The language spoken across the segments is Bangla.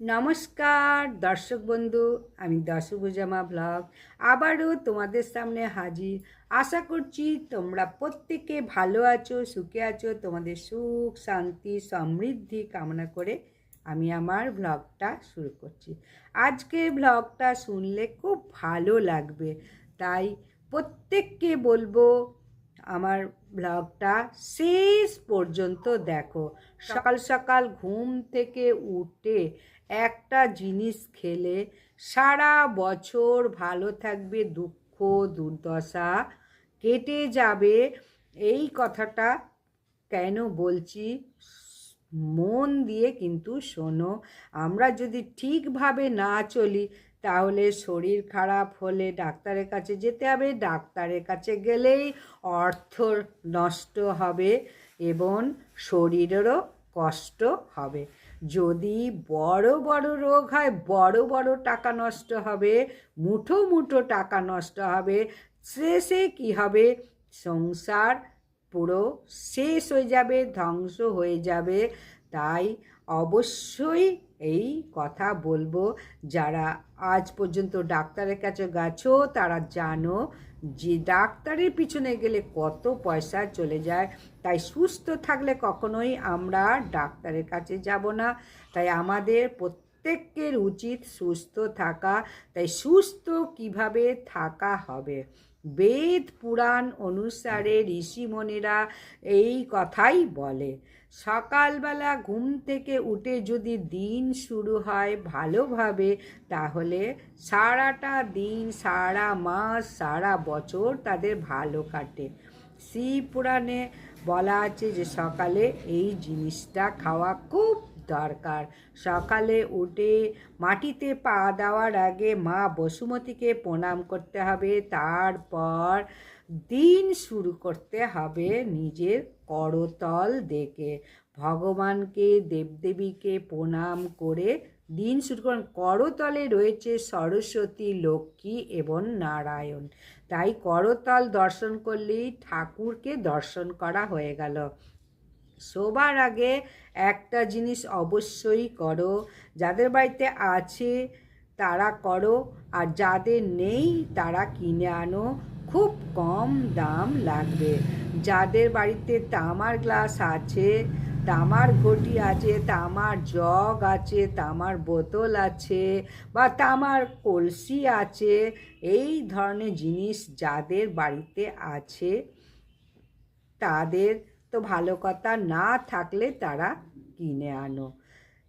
নমস্কার, দর্শক বন্ধু, আমি দশভুজামা ব্লগ। আবারও তোমাদের সামনে হাজির। আশা করছি তোমরা প্রত্যেকে ভালো আছো, সুখে আছো, তোমাদের সুখ, শান্তি, সমৃদ্ধি কামনা করে আমি আমার ব্লগটা শুরু করছি। আজকের ব্লগটা শুনলে খুব ভালো লাগবে। তাই প্রত্যেককে বলব, আমার ব্লগটা শেষ পর্যন্ত দেখো। সকাল সকাল ঘুম থেকে উঠে একটা জিনিস খেলে সারা বছর ভালো থাকবে, দুঃখ, দুর্দশা কেটে যাবে। এই কথাটা কেন বলছি? মন দিয়ে কিন্তু শোনো। আমরা যদি ঠিকভাবে না চলি তাহলে শরীর খারাপ হলে ডাক্তারের কাছে যেতে হবে। ডাক্তারের কাছে গেলেই অর্থ নষ্ট হবে এবং শরীরেরও কষ্ট হবে। যদি বড় বড় রোগ হয়, বড় বড় টাকা নষ্ট হবে, মুঠো মুঠো টাকা নষ্ট হবে, শেষে কি হবে? সংসার পুরো শেষ হয়ে যাবে, ধ্বংস হয়ে যাবে। তাই অবশ্যই এই কথা বলব। যারা আজ পর্যন্ত ডাক্তারের কাছে গেছো, তারা জানো যে ডাক্তারের পিছনে গেলে কত পয়সা চলে যায়। তাই সুস্থ থাকলে কখনোই আমরা ডাক্তারের কাছে যাব না। তাই আমাদের প্রত্যেকের উচিত সুস্থ থাকা। তাই সুস্থ কীভাবে থাকা হবে? বেদ পুরাণ অনুসারে ঋষিমণিরা এই কথাই বলে। সকালবেলা ঘুম থেকে উঠে যদি দিন শুরু হয় ভালোভাবে, তাহলে সারাটা দিন, সারা মাস, সারা বছর তাদের ভালো কাটে। শিব পুরাণে বলা আছে যে সকালে এই জিনিসটা খাওয়া খুব দরকার। সকালে উঠে মাটিতে পা দেওয়ার আগে মা বসুমতীকে প্রণাম করতে হবে। তারপর দিন শুরু করতে হবে নিজের করতল দেখে ভগবানকে, দেবদেবীকে প্রণাম করে দিন শুরু করেন। করতলে রয়েছে সরস্বতী, লক্ষ্মী এবং নারায়ণ। তাই করতল দর্শন করলেই ঠাকুরকে দর্শন করা হয়ে গেল। শোবার আগে একটা জিনিস অবশ্যই করো, যাদের বাড়িতে আছে তারা করো, আর যাদের নেই তারা কিনে আনো। খুব কম দাম লাগবে। যাদের বাড়িতে তামার গ্লাস আছে, তামার ঘটি আছে, তামার জগ আছে, তামার বোতল আছে বা তামার কলসি আছে, এই ধরনের জিনিস যাদের বাড়িতে আছে, তাদের তো ভালো কথা না থাকলে তারা কিনে আনো।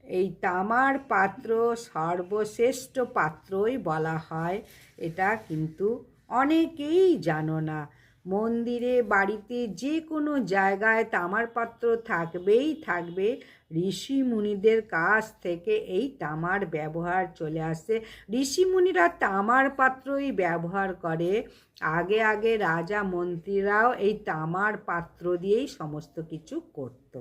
এই তামার পাত্র সর্বশ্রেষ্ঠ পাত্রই বলা হয়, এটা কিন্তু অনেকেই জানো না। মন্দিরে, বাড়িতে যে কোনো জায়গায় তামার পাত্র থাকবেই থাকবে। ঋষি মুনিদের কাছ থেকে এই তামার ব্যবহার চলে আসে। ঋষি মুনিরা তামার পাত্রই ব্যবহার করে। আগে আগে রাজা মন্ত্রীরাও এই তামার পাত্র দিয়েই সমস্ত কিছু করত।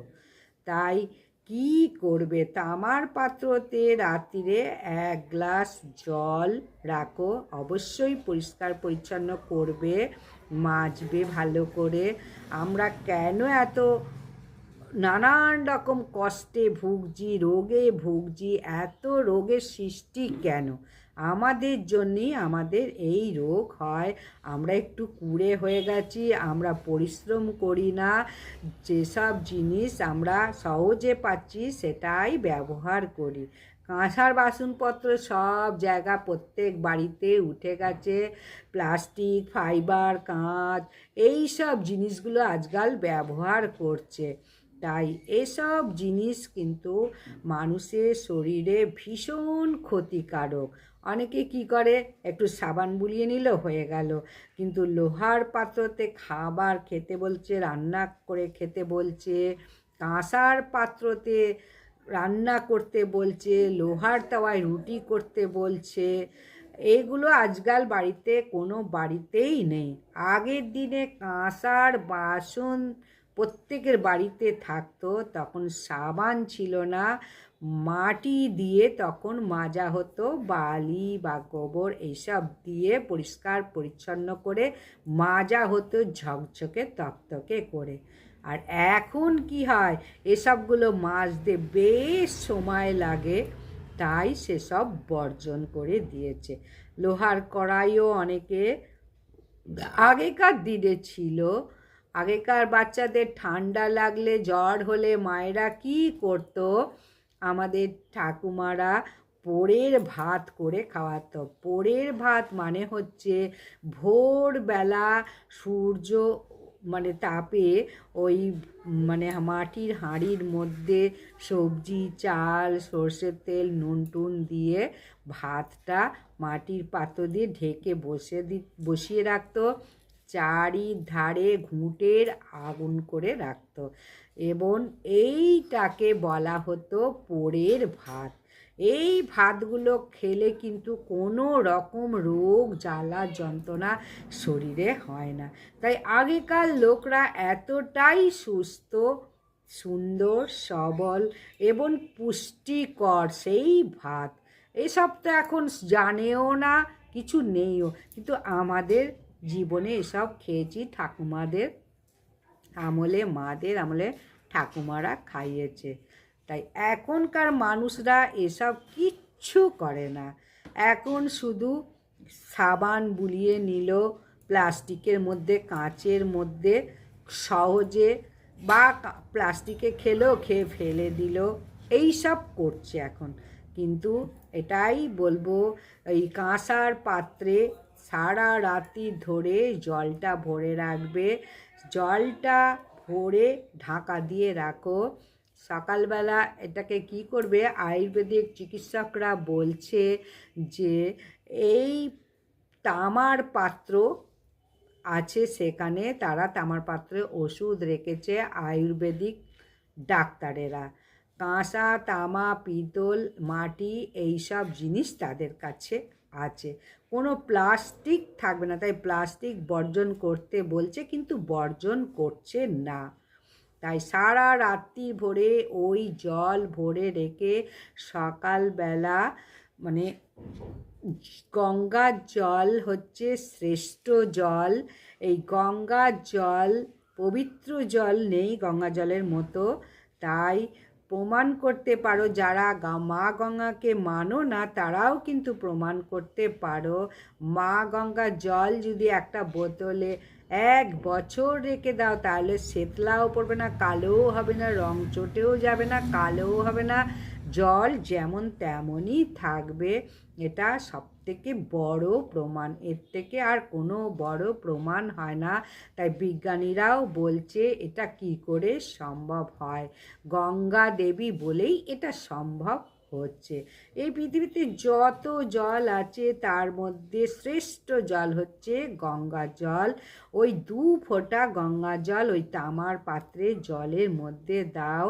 তাই কি করবে? তামার পাত্রতে রাত্রিরে এক গ্লাস জল রাখো। অবশ্যই পরিষ্কার পরিচ্ছন্ন করবে। মাজবে ভালো করে। আমরা কেন এত নানান রকম কষ্টে ভুগছি, রোগে ভুগছি, এত রোগের সৃষ্টি কেন? আমাদের জন্যই আমাদের এই রোগ হয়। আমরা একটু কুড়ে হয়ে গেছি, আমরা পরিশ্রম করি না। যেসব জিনিস আমরা সহজে পাচ্ছি, সেটাই ব্যবহার করি। কাঁসার বাসনপত্র সব জায়গা প্রত্যেক বাড়িতে উঠে গেছে। প্লাস্টিক, ফাইবার, কাঁচ, এই সব জিনিসগুলো আজকাল ব্যবহার করছে। তাই এসব জিনিস কিন্তু মানুষের শরীরে ভীষণ ক্ষতিকারক। অনেকে কি করে? একটু সাবান বুলিয়ে নিল, হয়ে গেল। কিন্তু লোহার পাত্রতে খাবার খেতে বলছে, রান্না করে খেতে বলছে। কাঁসার পাত্রতে রান্না করতে বলছে, লোহার তাওয়ায় রুটি করতে বলছে। এইগুলো আজকাল বাড়িতে কোনো বাড়িতেই নেই। আগের দিনে কাঁসার বাসন প্রত্যেকের বাড়িতে থাকতো, তখন সাবান ছিল না। মাটি দিয়ে তখন মাজা হতো, বালি বা গোবর এইসব দিয়ে পরিষ্কার পরিচ্ছন্ন করে, মাজা হতো ঝকঝকে তকতকে করে। আর এখন কি হয়, এসবগুলো মাজতে বেশ সময় লাগে, তাই সেসব বর্জন করে দিয়েছে। লোহার কড়াইও অনেকে আগেকার দিনে ছিল, আগেকার বাচ্চাদের ঠান্ডা লাগলে জ্বর হলে মায়েরা কি করতো আমাদের ঠাকুমারা পোড়ের ভাত করে খাওয়াতো। পোড়ের ভাত মানে হচ্ছে ভোরবেলা সূর্য মানে তাপে ওই মানে মাটির হাঁড়ির মধ্যে সবজি, চাল, সর্ষের তেল, নুন টুন দিয়ে ভাতটা মাটির পাত্র দিয়ে ঢেকে বসে দি, বসিয়ে রাখতো। চারিধারে ঘুঁটের আগুন করে রাখতো। এবং এইটাকে বলা হতো পোড়ের ভাত। এই ভাতগুলো খেলে কিন্তু কোনো রকম রোগ, জ্বালা, যন্ত্রণা শরীরে হয় না। তাই আগেকার লোকরা এতটাই সুস্থ, সুন্দর, সবল এবং পুষ্টিকর সেই ভাত। এসব তো এখন জানেও না, কিছু নেইও। কিন্তু আমাদের জীবনে এসব খেয়েছি ঠাকুমাদের আমলে, মাদের আমলে ঠাকুমারা খাইয়েছে। তাই এখনকার মানুষরা এসব কিচ্ছু করে না। এখন শুধু সাবান বুলিয়ে নিল, প্লাস্টিকের মধ্যে, কাঁচের মধ্যে, সহজে বা প্লাস্টিকে খেলো খেয়ে ফেলে দিল। এই সব করছে এখন। কিন্তু এটাই বলব, এই কাঁসার পাত্রে সারা রাতি ধরে জলটা ভরে রাখবে। জলটা ভরে ঢাকা দিয়ে রাখো। সকালবেলা এটাকে কি করবে? আয়ুর্বেদিক চিকিৎসকরা বলছে যে এই তামার পাত্র আছে সেখানে, তারা তামার পাত্রে ওষুধ রেখেছে আয়ুর্বেদিক ডাক্তারেরা। কাঁসা, তামা, পিতল, মাটি, এইসব জিনিস তাদের কাছে আছে। কোনো প্লাস্টিক থাকবে না, তাই প্লাস্টিক বর্জন করতে বলছে, কিন্তু বর্জন করছে না। তাই সারা রাত্রি ভরে ওই জল ভরে রেখে সকালবেলা মানে গঙ্গার জল হচ্ছে শ্রেষ্ঠ জল। এই গঙ্গার জল, পবিত্র জল নেই গঙ্গা জলের মতো। তাই প্রমাণ করতে পারো। যারা মা গঙ্গাকে মানো না, তারাও কিন্তু প্রমাণ করতে পারো। মা গঙ্গা জল যদি একটা বোতলে এক বছর রেখে দাও, তাহলে শেতলাও পড়বে না, কালোও হবে না, রং চটেও যাবে না, কালোও হবে না। জল যেমন তেমনই থাকবে। এটা সবথেকে বড় প্রমাণ। এর থেকে আর কোনো বড় প্রমাণ হয় না। তাই বিজ্ঞানীরাও বলছে, এটা কি করে সম্ভব হয়? গঙ্গা দেবী বলেই এটা সম্ভব হচ্ছে। এই পৃথিবীতে যত জল আছে, তার মধ্যে শ্রেষ্ঠ জল হচ্ছে গঙ্গা জল। ওই দু ফোঁটা গঙ্গা জল ওই তামার পাত্রে জলের মধ্যে দাও।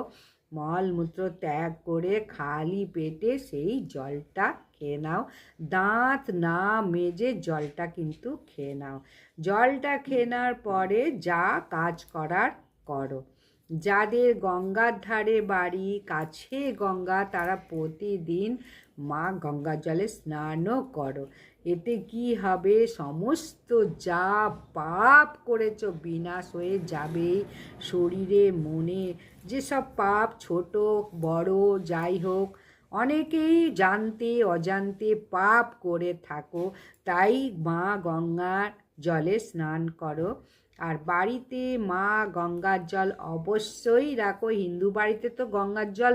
মলমূত্র ত্যাগ করে খালি পেটে সেই জলটা খেয়ে নাও। দাঁত না মেজে জলটা কিন্তু খেয়ে নাও। জলটা খেয়ে নেওয়ার পরে যা কাজ করার করো। যাদের গঙ্গার ধারে বাড়ি, কাছে গঙ্গা, তারা প্রতিদিন মা গঙ্গা জলে স্নানও করো। এতে কি হবে? সমস্ত যা পাপ করেছ বিনাশ হয়ে যাবে শরীরে, মনে যেসব পাপ, ছোট, বড়, যাই হোক অনেকেই জানতে, অজান্তে পাপ করে থাকো, তাই মা গঙ্গার জলে স্নান করো। আর বাড়িতে মা গঙ্গার জল অবশ্যই রাখো, হিন্দু বাড়িতে তো গঙ্গার জল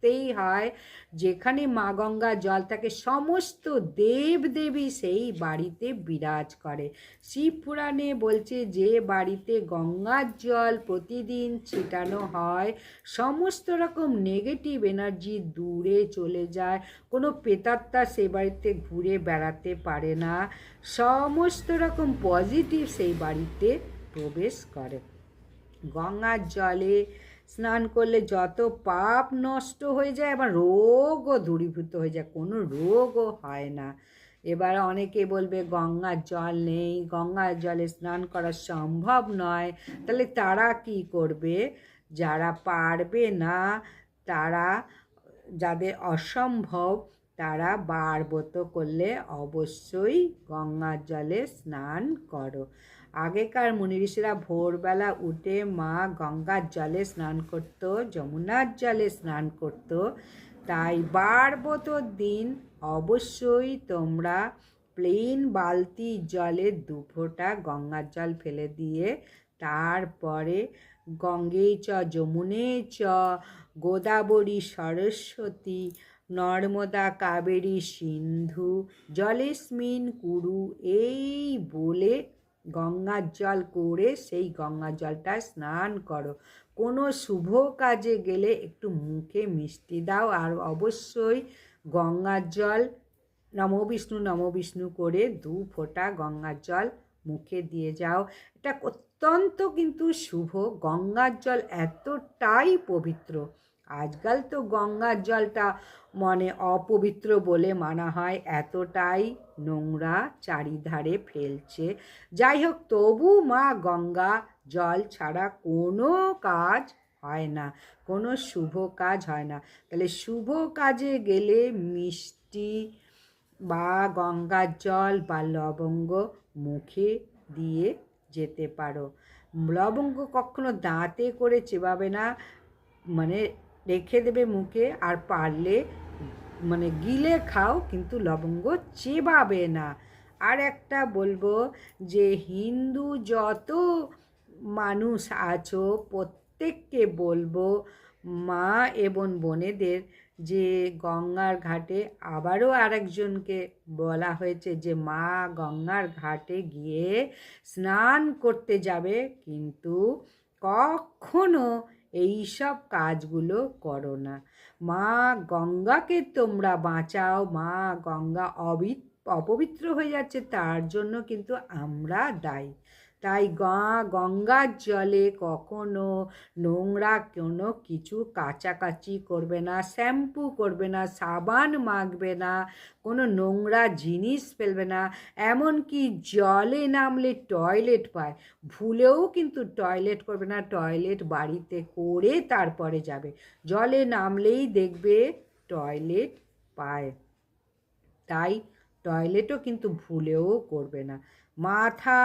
রাখতেই হয়। যেখানে মা গঙ্গার জল থাকে সমস্ত দেব দেবী সেই বাড়িতে বিরাজ করে। শিব পুরাণে বলছে যে বাড়িতে গঙ্গার জল প্রতিদিন ছিটানো হয়। সমস্ত রকম নেগেটিভ এনার্জি দূরে চলে যায়। কোনো পেতাত্তা সে বাড়িতে ঘুরে বেড়াতে পারে না। সমস্ত রকম পজিটিভ সেই বাড়িতে প্রবেশ করে। গঙ্গার জলে স্নান করলে যত পাপ নষ্ট হয়ে যায়, আবার রোগও দূরীভূত হয়ে যায়, কোনো রোগও হয় না। এবার অনেকে বলবে, গঙ্গার জল নেই, গঙ্গার জলে স্নান করা সম্ভব নয়। তাহলে তারা কি করবে? যারা পারবে না, তারা, যাদের অসম্ভব, তারা বারবত করলে অবশ্যই গঙ্গার জলে স্নান করো। আগেকার মুনি ঋষিরা ভোরবেলা উঠে মা গঙ্গার জলে স্নান করতো, যমুনার জলে স্নান করতো। তাই বারবতর দিন অবশ্যই তোমরা প্লেন বালতি জলে দু ফোঁটা গঙ্গার জল ফেলে দিয়ে, তারপরে গঙ্গে চ, যমুনে চ, গোদাবরী সরস্বতী, নর্মদা কাবেরী সিন্ধু, জলেস্মিন কুরু এই বলে গঙ্গার জল করে সেই গঙ্গার জলটা স্নান করো। কোনো শুভ কাজে গেলে একটু মুখে মিষ্টি দাও আর অবশ্যই গঙ্গার জল, নম বিষ্ণু বিষ্ণু করে দু ফোঁটা গঙ্গার জল মুখে দিয়ে যাও। এটা অত্যন্ত কিন্তু শুভ। গঙ্গার জল এতটাই পবিত্র। আজকাল তো গঙ্গার জলটা মনে অপবিত্র বলে মানা হয়, এতটাই নোংরা চারিধারে ফেলছে। যাই হোক, তবু মা গঙ্গা জল ছাড়া কোনো কাজ হয় না, কোনো শুভ কাজ হয় না। তাহলে শুভ কাজে গেলে মিষ্টি বা গঙ্গার জল বা লবঙ্গ মুখে দিয়ে যেতে পারো। লবঙ্গ কখনো দাঁতে করে চেবাবে না মানে রেখে দেবে মুখে আর পারলে মানে গিলে খাও, কিন্তু লবঙ্গ চেবাবে না। আর একটা বলব যে হিন্দু যত মানুষ আছো, প্রত্যেককে বলব মা এবং বোনেদের যে গঙ্গার ঘাটে, আবারও আরেকজনকে বলা হয়েছে যে মা গঙ্গার ঘাটে গিয়ে স্নান করতে যাবে, কিন্তু কখনো এইসব কাজগুলো করো না। মা গঙ্গাকে তোমরা বাঁচাও। মা গঙ্গা অবিত অপবিত্র হয়ে যাচ্ছে, তার জন্য কিন্তু আমরা দায়ী। তাই গা, গঙ্গার জলে কখনো নোংরা কোনো কিছু কাচাকাচি করবে না, শ্যাম্পু করবে না, সাবান মাখবে না, কোনো নোংরা জিনিস ফেলবে না, এমনকি জলে নামলে টয়লেট পায়, ভুলেও কিন্তু টয়লেট করবে না, টয়লেট বাড়িতে করে তারপরে যাবে, জলে নামলেই দেখবে টয়লেট পায়, তাই টয়লেটও কিন্তু ভুলেও করবে না, মাথা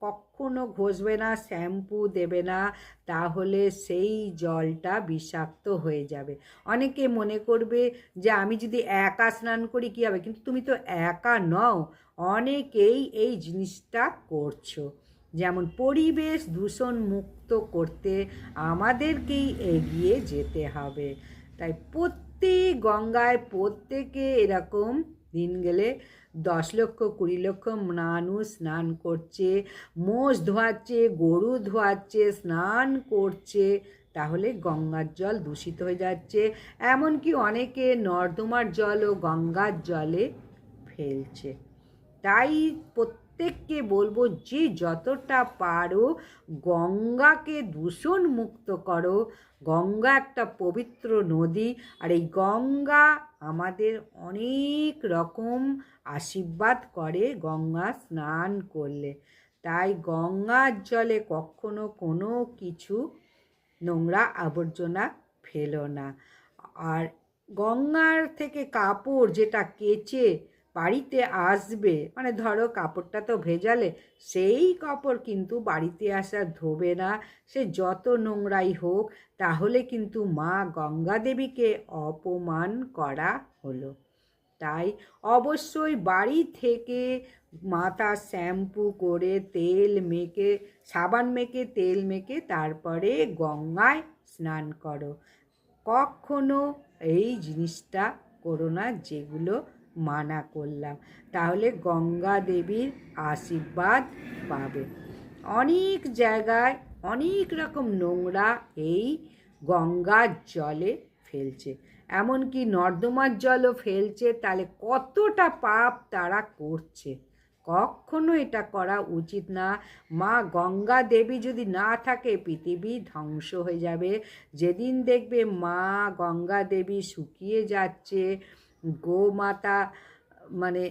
কখনো ঘষবে না, শ্যাম্পু দেবে না, তাহলে সেই জলটা বিষাক্ত হয়ে যাবে। অনেকে মনে করবে যে আমি যদি একা স্নান করি কী হবে? কিন্তু তুমি তো একা নও। অনেকেই এই জিনিসটা করছ। যেমন পরিবেশ দূষণ মুক্ত করতে আমাদেরকেই এগিয়ে যেতে হবে। তাই প্রত্যেক গঙ্গায় প্রত্যেকে এরকম দিন গেলে দশ লক্ষ, কুড়ি লক্ষ মানুষ স্নান করছে, মোষ ধোয়াচ্ছে, গরু ধোয়াচ্ছে, স্নান করছে। তাহলে গঙ্গার জল দূষিত হয়ে যাচ্ছে। এমনকি অনেকে নর্দমার জলও গঙ্গার জলে ফেলছে। তাই প্রত্যেককে বলব, যে যতটা পারো গঙ্গাকে দূষণ মুক্ত করো। গঙ্গা একটা পবিত্র নদী। আর এই গঙ্গা আমাদের অনেক রকম আশীর্বাদ করে গঙ্গা স্নান করলে। তাই গঙ্গার জলে কখনো কোনো কিছু নোংরা আবর্জনা ফেলো না। আর গঙ্গার থেকে কাপড় যেটা কেচে বাড়িতে আসবে। মানে ধরো কাপড়টা তো ভেজালে, সেই কাপড় কিন্তু বাড়িতে আসা ধোবে না। সে যত নোংরাই হোক, তাহলে কিন্তু মা গঙ্গা দেবীকে অপমান করা হলো। তাই অবশ্যই বাড়ি থেকে মাথা শ্যাম্পু করে তেল মেখে, সাবান মেখে, তেল মেখে তারপরে গঙ্গায় স্নান করো। কখনো এই জিনিসটা করো না যেগুলো মানা করলাম। তাহলে গঙ্গা দেবীর আশীর্বাদ পাবে। অনেক জায়গায় অনেক রকম নোংরা এই গঙ্গার জলে ফেলছে। এমনকি নর্দমার জলও ফেলছে। তাহলে কতটা পাপ তারা করছে? কখনো এটা করা উচিত না। মা গঙ্গা দেবী যদি না থাকে, পৃথিবী ধ্বংস হয়ে যাবে। যেদিন দেখবে মা গঙ্গা দেবী শুকিয়ে যাচ্ছে গোমাতা মানে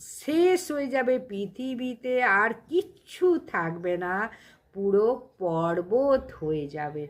শেষ হয়ে যাবে পৃথিবীতে আর কিচ্ছু থাকবে না। পুরো পর্বত হয়ে যাবে।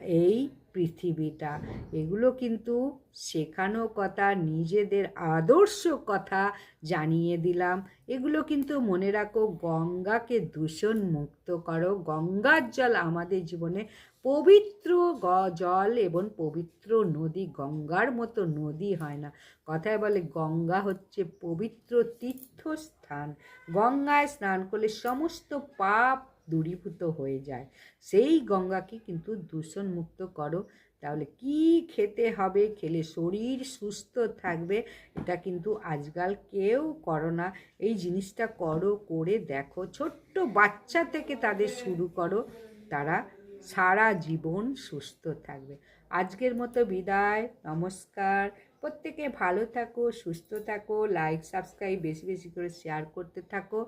এই পৃথিবীটা। এগুলো কিন্তু শেখানো কথা, নিজেদের আদর্শ কথা জানিয়ে দিলাম। এগুলো কিন্তু মনে রাখো, গঙ্গাকে দূষণ মুক্ত করো। গঙ্গার জল আমাদের জীবনে পবিত্র গ- জল এবং পবিত্র নদী, গঙ্গার মতো নদী হয় না। কথায় বলে, গঙ্গা হচ্ছে পবিত্র তীর্থস্থান। গঙ্গায় স্নান করলে সমস্ত পাপ দূরীভূত হয়ে যায়। সেই গঙ্গাকে কিন্তু দূষণ মুক্ত করো। তাহলে কি খেতে হবে? খেলে শরীর সুস্থ থাকবে। এটা কিন্তু আজকাল কেউ করো না। এই জিনিসটা করো, করে দেখো। ছোট্ট বাচ্চা থেকে তাদের শুরু করো। তারা সারা জীবন সুস্থ থাকবে। আজকের মতো বিদায়। নমস্কার। প্রত্যেকে ভালো থাকো, সুস্থ থাকো লাইক সাবস্ক্রাইব বেশি বেশি করে শেয়ার করতে থাকো।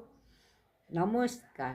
নমস্কার।